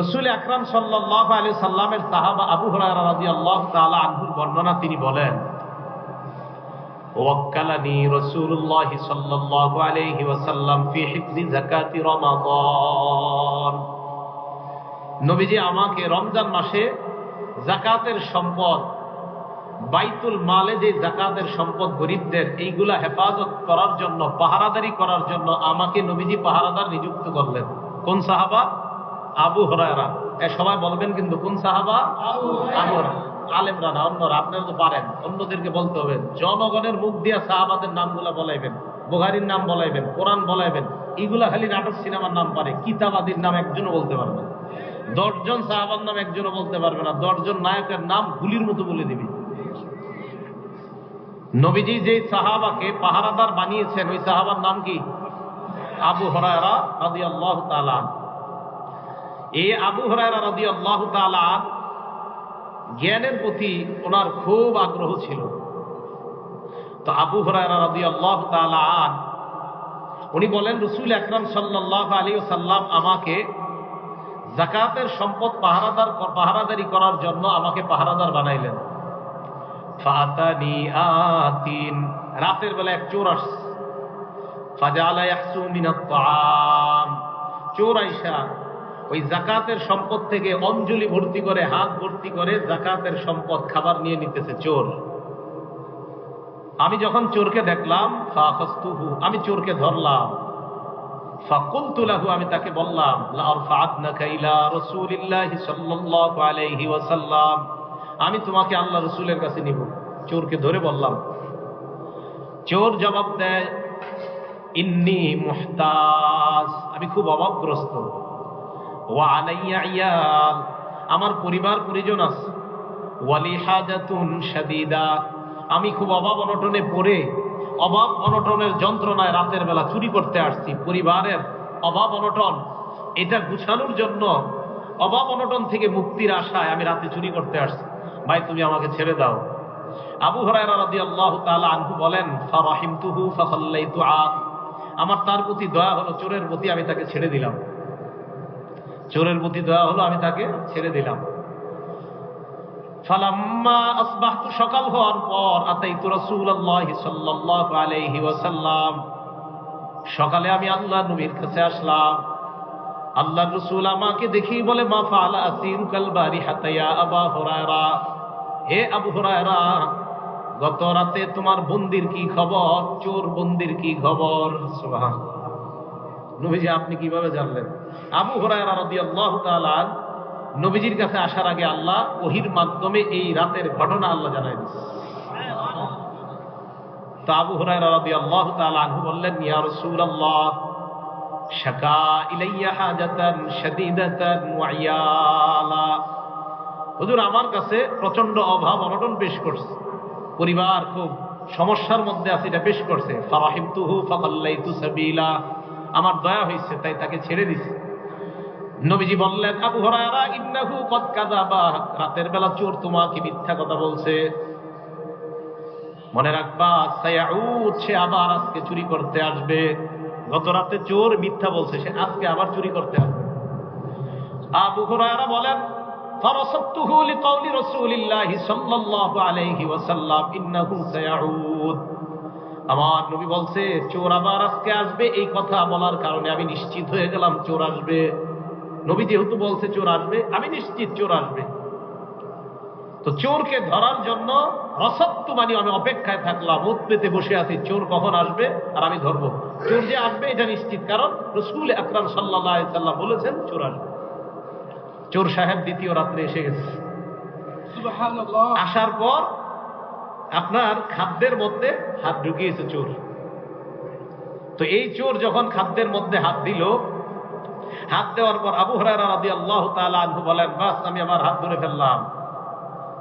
রসুল আকরাম সাল্লাহ আলী সাল্লামের সাহাবা আবু হরারা রাজি আল্লাহ তালা আনহুর বর্ণনা তিনি বলেন, ওয়াক্কালানি রসুল্লাহ সাল্লাল্লাহু আলাইহি ওয়াসাল্লাম ফি হিফজি যাকাতি রমাদান। নবীজি আমাকে রমজান মাসে জাকাতের সম্পদ, বাইতুল মালে যে জাকাতের সম্পদ গরিবদের, এইগুলা হেফাজত করার জন্য, পাহারাদারি করার জন্য আমাকে নবীজি পাহারাদার নিযুক্ত করলেন। কোন সাহাবা? আবু হরায়রা। এ সবাই বলবেন কিন্তু কোন সাহাবা? আবু আলেমরা না অন্যরা আপনারা তো পারেন। অন্যদেরকে বলতে হবে জনগণের মুখ দিয়া সাহাবাদের নামগুলা বলাইবেন বুহারির নাম বলাইবেন কোরআন বলাইবেন এগুলা খালি নাটক সিনেমার নাম পারে কিতাবাদির নাম একজনও বলতে পারবে না। দশজন সাহাবার নাম একজনও বলতে পারবে না দশজন নায়কের নাম গুলির মতো বলে দিবি। নবীজি যে সাহাবাকে পাহারাদার বানিয়েছেন ওই সাহাবার নাম কি? আবু হরায়রা রাদি আল্লাহ তালান এই আবু হরায়রা রাদি আল্লাহ তালান জ্ঞানের প্রতি ওনার খুব আগ্রহ ছিল। তো আবু হরায়রা রাদি আল্লাহ তালান উনি বলেন, রসুল আকরাম সাল্লাহ আলী সাল্লাম আমাকে জাকাতের সম্পদ পাহারাদার পাহারাদারি করার জন্য আমাকে পাহারাদার বানাইলেন। ফাতানি আতিন। রাতের বেলা এক চোর ফাজালা ইয়াহসু মিনাত চোর আইসা ওই জাকাতের সম্পদ থেকে অঞ্জলি ভর্তি করে, হাত ভর্তি করে জাকাতের সম্পদ খাবার নিয়ে নিতেছে চোর। আমি যখন চোরকে দেখলাম আমি চোরকে ধরলাম। আমি তাকে বললাম আমি তোমাকে আল্লাহ রসুলের কাছে নিব। চোরকে ধরে বললাম, চোর জবাব দেয়, ইন্নি মুহতাজ। আমি খুব অভাবগ্রস্ত। ওয়া আমার পরিবার পরিজন আছে। আমি খুব অভাব অনটনে পড়ে, অভাব অনটনের যন্ত্রণায় রাতের বেলা চুরি করতে আসছি। পরিবারের অভাব অনটন, এটা গুছানোর জন্য অভাব অনটন থেকে মুক্তির আশায় আমি রাতে চুরি করতে আসছি। ভাই, তুমি আমাকে ছেড়ে দাও। আবু হরায়রা রাদিয়াল্লাহু তাআলা আনহু বলেন আমার তার প্রতি দয়া হলো, চোরের প্রতি আমি তাকে ছেড়ে দিলাম। চোরের প্রতি দয়া হলো, আমি তাকে ছেড়ে দিলাম। ফালাম্মা সকাল হওয়ার পর ওয়াসাল্লাম। সকালে আমি আল্লাহ নবীর কাছে আসলাম। আমাকে দেখি বলে, মা ফালা আসিরুকাল বারিহাতা ইয়া আবা হে আবু হুরায়রা, গত রাতে তোমার বন্দির কি খবর? চোর বন্দির কি খবর? সুবহান নবীজি, আপনি কীভাবে জানলেন? আবু হুরায়রা নবীজির কাছে আসার আগে আল্লাহ ওহির মাধ্যমে এই রাতের ঘটনা আল্লাহ জানাই দিচ্ছে আবু বললেন শাকা ইলাইয়া হাজাতান হুজুর, আমার কাছে প্রচণ্ড অভাব অনটন পেশ করছে। পরিবার খুব সমস্যার মধ্যে আছে, এটা পেশ করছে। সাবিলা। আমার দয়া হয়েছে, তাই তাকে ছেড়ে দিছে। নবীজি বললেন, আবু হরারা ইন্নাহু কদ কাযাবা। রাতের বেলা চোর তোমাকে মিথ্যা কথা বলছে। মনে রাখবা, সায়াউদ, সে আবার আজকে চুরি করতে আসবে। গত রাতে চোর মিথ্যা বলছে, সে আজকে আবার চুরি করতে আসবে। আবু হুরায়রা বলেন ফারাসাতুহু লিকাউলি রাসূলিল্লাহি সাল্লাল্লাহু আলাইহি ওয়াসাল্লাম, ইন্নাহু সায়াউদ। আমার নবী বলছে চোর আবার আজকে আসবে? এই কথা বলার কারণে আমি নিশ্চিত হয়ে গেলাম চোর আসবে। নবী যেহেতু বলছে চোর আসবে আমি নিশ্চিত চোর আসবে। তো চোরকে ধরার জন্য রসত্ব মানে আমি অপেক্ষায় থাকলাম মুখ পেতে বসে আছি চোর কখন আসবে আর আমি ধরবো? চোর যে আসবে এটা নিশ্চিত কারণ রসুল আকরাম সাল্লাহ বলেছেন চোর আসবে। চোর সাহেব দ্বিতীয় রাত্রে এসে গেছে। আসার পর আপনার খাদ্যের মধ্যে হাত ঢুকিয়েছে চোর। তো এই চোর যখন খাদ্যের মধ্যে হাত দিল, হাত দেওয়ার পর আবু রাদি আল্লাহ বলেন, বাস, আমি আমার হাত ধরে ফেললাম।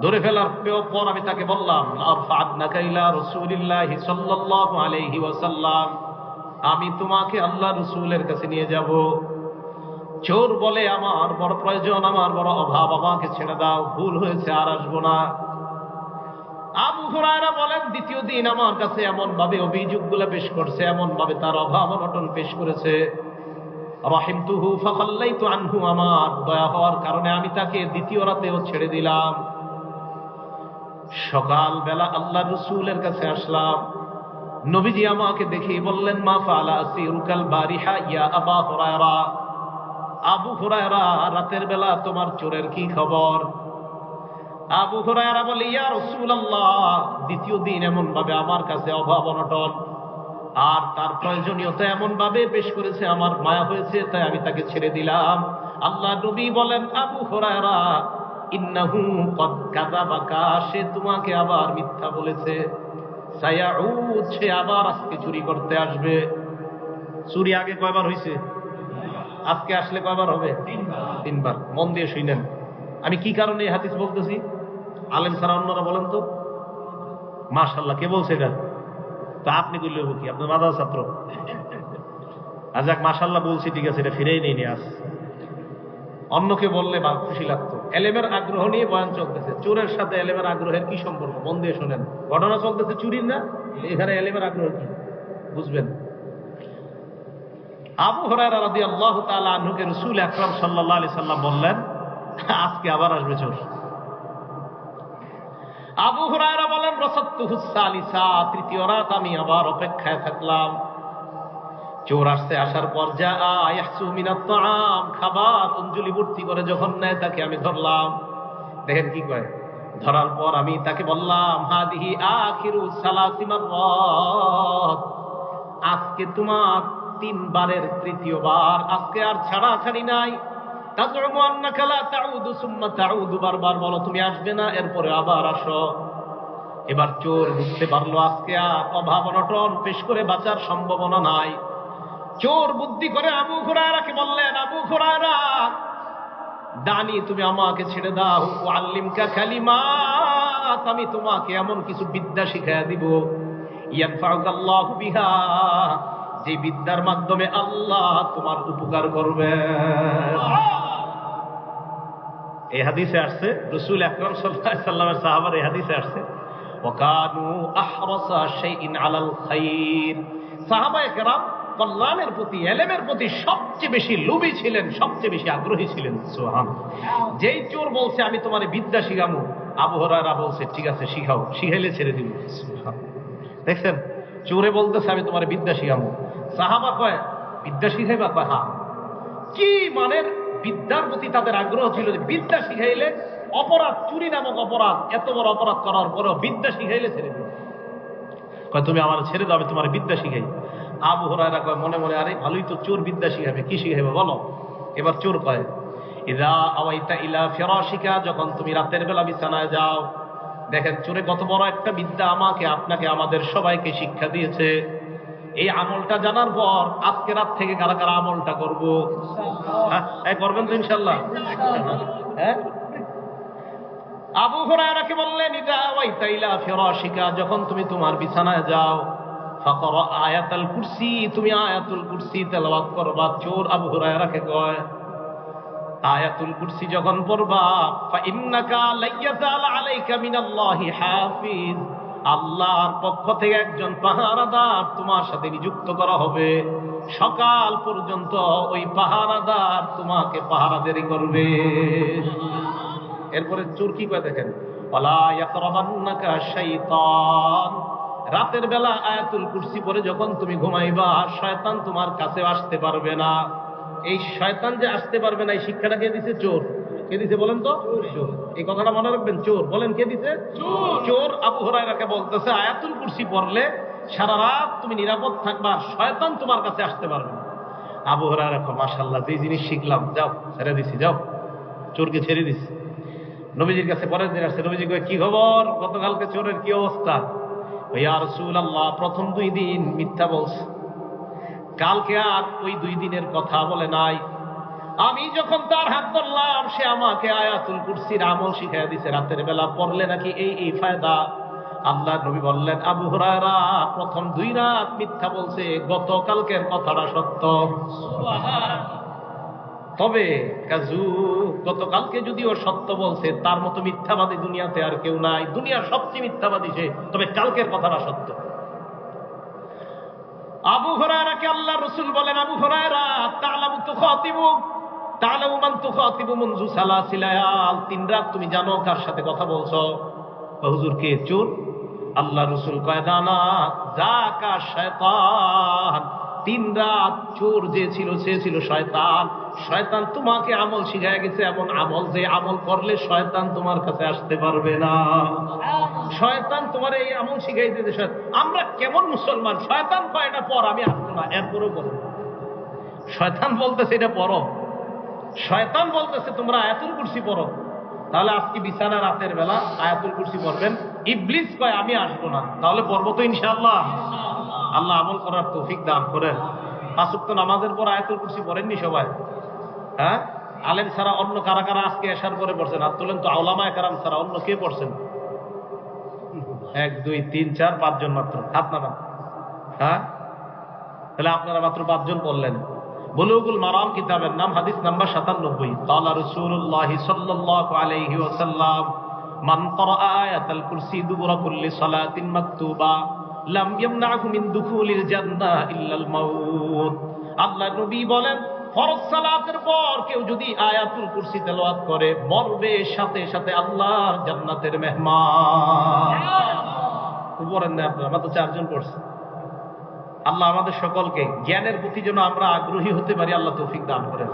ধরে ফেলার পর আমি তাকে বললাম আমি তোমাকে আল্লাহ রসুলের কাছে নিয়ে যাব। চোর বলে, আমার বড় প্রয়োজন, আমার বড় অভাব, আমাকে ছেড়ে দাও, ভুল হয়েছে, আর আসব না। আবু হুরায়রা বলেন, দ্বিতীয় দিন আমার কাছে এমন ভাবে অভিযোগগুলো পেশ করছে এমন ভাবে তার অভাব অনটন পেশ করেছে। রহিমতুহু ফাখাল্লাইতু আনহু, আমার দয়া হওয়ার কারণে আমি তাকে দ্বিতীয় রাতেও ছেড়ে দিলাম। সকাল বেলা আল্লাহ রসুলের কাছে আসলাম। নবীজি আমাকে দেখে বললেন, মা ফালা সিরুকাল বারিহা আবা হুরায়রা। আবু হুরায়রা, রাতের বেলা তোমার চোরের কি খবর? আবু হুরায়রা বলে, ইয়া রাসূলুল্লাহ, দ্বিতীয় দিন এমন ভাবে আমার কাছে অভাব অনটন। আর তার প্রয়োজনীয়তা এমন ভাবে পেশ করেছে, আমার মায়া হয়েছে, তাই আমি তাকে ছেড়ে দিলাম। আল্লাহ নবী বলেন, আবু হুরায়রা, ইন্নাহু কদ কাযাবাকা, সে তোমাকে আবার মিথ্যা বলেছে। সায়াউদ, সে আবার আজকে চুরি করতে আসবে। চুরি আগে কয়বার হয়েছে আজকে আসলে কয়বার হবে? তিনবার। মন দিয়ে শুনেন। আমি কি কারণে এই হাদিস বলতেছি? আলেম ছাড়া অন্যরা বলেন তো? মাশাল্লাহ কে বলছে এটা? তা আপনি করলে কি? আপনার মাদার ছাত্র। আজ এক মাশাল্লাহ বলছি, ঠিক আছে, এটা ফিরেই নেই নিয়ে আস অন্যকে বললে বা খুশি লাগতো। এলেমের আগ্রহ নিয়ে বয়ান চলতেছে। চোরের সাথে এলেমের আগ্রহের কি সম্পর্ক? মন দিয়ে শোনেন। ঘটনা চলতেছে চুরির না? এখানে এলেমের আগ্রহ কি? বুঝবেন। আবু হরাইরা রাদি আল্লাহ তাআলা আনহুকে রসুল আকরাম সাল্লাল্লাহু আলাইহি সাল্লাম বললেন, আজকে আবার আসবে চোর। আবু হুরায়রা বলেন রসত্তুহু সালিসা তৃতীয় রাত আমি আবার অপেক্ষায় থাকলাম। চোর আসছে আসার পর, যা আয়াসু তাআম খাবার, অঞ্জলি ভর্তি করে যখন নেয়, তাকে আমি ধরলাম। দেখেন কি কয়? ধরার পর আমি তাকে বললাম, হাদিহি আখিরু সালাসিমার আজকে তোমার তিনবারের তৃতীয়বার, আজকে আর ছাড়া ছাড়ি নাই। বারবার বলো, তুমি আসবে না, এরপরে আবার আসো। এবার চোর বুঝতে পারল আজকে অভাব অনটন পেশ করে বাঁচার সম্ভাবনা নাই। চোর বুদ্ধি করে আবু খুরায়রাকে বললেন, আবু খুরায়রা দানি, তুমি আমাকে ছেড়ে দাও। আল্লিমকা কালিমাত, আমি তোমাকে এমন কিছু বিদ্যা শিখাইয়া দিব। বিহা, যে বিদ্যার মাধ্যমে আল্লাহ তোমার উপকার করবে। এই হাদিসে আসছে, রসুল আকরম সাল্লামের সাহাবার এই হাদিসে আসছে ওকানু আহরসা শাইইন আলাল খাইর। সাহাবায়ে কেরাম কল্যাণের প্রতি, এলেমের প্রতি সবচেয়ে বেশি লোভী ছিলেন, সবচেয়ে বেশি আগ্রহী ছিলেন। সোহান যেই চোর বলছে, আমি তোমার বিদ্যা শিখামু। আবহরারা বলছে, ঠিক আছে, শিখাও, শিখাইলে ছেড়ে দিব। দেখছেন? চোরে বলতেছে, আমি তোমার বিদ্যা শিখামু। সাহাবা কয়, বিদ্যা শিখাইবা? কয়, হা। কি মানের বিদ্যার প্রতি তাদের আগ্রহ ছিল যে বিদ্যা শিখাইলে অপরাধ, চুরি নামক অপরাধ, এত বড় অপরাধ করার পরেও বিদ্যা শিখাইলে ছেড়ে দিবে। কয়, তুমি আমার ছেড়ে দাও তোমার বিদ্যা শিখাই। আবু হরাইরা কয়, মনে মনে, আরে ভালোই তো চোর বিদ্যা শিখাবে, কি শিখাবে বলো? এবার চোর কয় যখন তুমি রাতের বেলা বিছানায় যাও, দেখেন চোরে কত বড় একটা বিদ্যা আমাকে, আপনাকে, আমাদের সবাইকে শিক্ষা দিয়েছে। এই আমলটা জানার পর আজকে রাত থেকে কারা কারা আমলটা করব? হ্যাঁ করবেন তো ইনশাল্লাহ হ্যাঁ? আবু হুরায়রাকে বললেন যখন তুমি তোমার বিছানায় যাও, ফাকর আয়াতুল কুরসি তুমি আয়াতুল কুরসি তেলাওয়াত করবা। চোর আবু হুরায়রাকে কয়, আয়াতুল কুরসি যখন পড়বা ইন্নাকা লাইয়াজাল আলাইকা মিনাল্লাহি হাফিজ আল্লাহর পক্ষ থেকে একজন পাহারাদার তোমার সাথে নিযুক্ত করা হবে। সকাল পর্যন্ত ওই পাহারাদার তোমাকে পাহারাদারি করবে। এরপরে চোর কি করে দেখেন? রাতের বেলা আয়াতুল কুরসি পরে যখন তুমি ঘুমাইবা, শয়তান তোমার কাছে আসতে পারবে না। এই শয়তান যে আসতে পারবে না, এই শিক্ষাটা কে দিছে? চোর। কে দিছে বলেন তো? চোর এই কথাটা মনে রাখবেন চোর। বলেন কে দিছে? চোর। আবু হরাইরাকে বলতেছে আয়াতুল কুরসি পড়লে সারা রাত তুমি নিরাপদ থাকবা শয়তান তোমার কাছে আসতে পারবে না। আবু হরাইরা মাশাল্লাহ যে জিনিস শিখলাম যাও ছেড়ে দিছি যাও। চোরকে ছেড়ে দিছি। নবীজির কাছে পরের দিন আসছে নবীজি কয়, কি খবর? গতকালকে চোরের কি অবস্থা? ওই ইয়া রাসূলুল্লাহ প্রথম দুই দিন মিথ্যা বলছে। কালকে আর ওই দুই দিনের কথা বলে নাই। আমি যখন তার হাত ধরলাম, সে আমাকে আয়াতুল কুরসির আমল শিখাই দিছে। রাতের বেলা পড়লে নাকি এই এই ফায়দা। আল্লাহ নবী বললেন, আবু হুরায়রা, প্রথম দুই রাত মিথ্যা বলছে, গতকালকের কথাটা সত্য। তবে কাজু গতকালকে যদিও সত্য বলছে, তার মতো মিথ্যাবাদী দুনিয়াতে আর কেউ নাই। দুনিয়ার সবচেয়ে মিথ্যাবাদী সে, তবে কালকের কথাটা সত্য। আবু হরারাকে আল্লাহ রসুল বলেন, আবু হরারা তালাবু তো তুখাতিবু তিন রাত তুমি জানো কার সাথে কথা বলছো? হুজুর কে? চোর? আল্লাহ রসুল কয়, না না শয়তান। তিন রাত চোর যে ছিল, সে ছিল শয়তান। শয়তান তোমাকে আমল শিখায় গেছে, এমন আমল যে আমল করলে শয়তান তোমার কাছে আসতে পারবে না। শয়তান তোমার এই আমল শিখাই দিতে আমরা কেমন মুসলমান? শয়তান কয়, এটা পর, আমি আসব না। এরপরেও করো শয়তান বলতেছে, এটা পড়ো শয়তান বলতেছে, তোমরা আয়াতুল কুরসি পড়ো। তাহলে আজকে বিছানা রাতের বেলা আয়াতুল কুরসি পড়বেন। ইবলিস কয়, আমি আসব না। তাহলে পড়ব তো ইনশাআল্লাহ। আল্লাহ আমল করার তৌফিক দান করেন। পাঁচক্ত নামাজের পর আয়াতুল কুরসি পড়েননি সবাই? হ্যাঁ? আলেম ছাড়া অন্য কারা কারা আজকে আসার পরে পড়ছেন? আর তোলেন তো আওলামায় কারাম ছাড়া অন্য কে পড়ছেন? এক, দুই, তিন, চার, পাঁচজন মাত্র। হাত নামান। হ্যাঁ? তাহলে আপনারা মাত্র পাঁচজন পড়লেন। মারাম কিতাবের নাম হাদিস নাম্বার সাতানব্বই। তালা রসুল্লাহ সাল্লাহ আলহি ওসাল্লাম আয়াতাল কুরসি কুল্লি সালাতিন মাকতুবা লাম ইয়ামনাহু মিন দুখুলিল জান্নাহ ইল্লাল মাউত। আল্লাহ নবী বলেন ফরজ সালাতের পর কেউ যদি আয়াতুল কুরসি তেলাওয়াত করে মরবে সাথে সাথে আল্লাহর জান্নাতের মেহমান। না আমরা তো চারজন পড়ছি। আল্লাহ আমাদের সকলকে জ্ঞানের প্রতি যেন আমরা আগ্রহী হতে পারি আল্লাহ তৌফিক দান করেন।